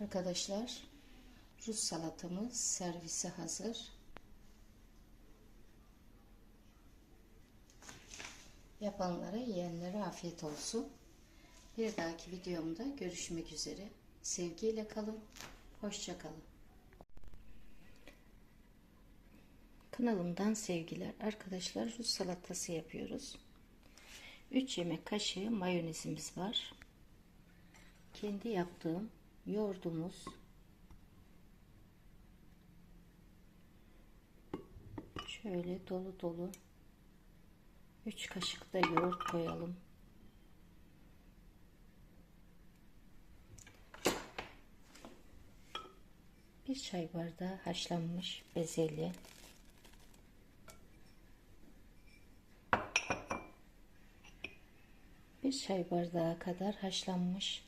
Arkadaşlar Rus salatamız servise hazır. Yapanlara, yiyenlere afiyet olsun. Bir dahaki videomda görüşmek üzere. Sevgiyle kalın. Hoşça kalın. Kanalımdan sevgiler. Arkadaşlar Rus salatası yapıyoruz. 3 yemek kaşığı mayonezimiz var. Kendi yaptığım yoğurdumuz. Şöyle dolu dolu 3 kaşık da yoğurt koyalım. Bir çay bardağı haşlanmış bezelye. Bir çay bardağı kadar haşlanmış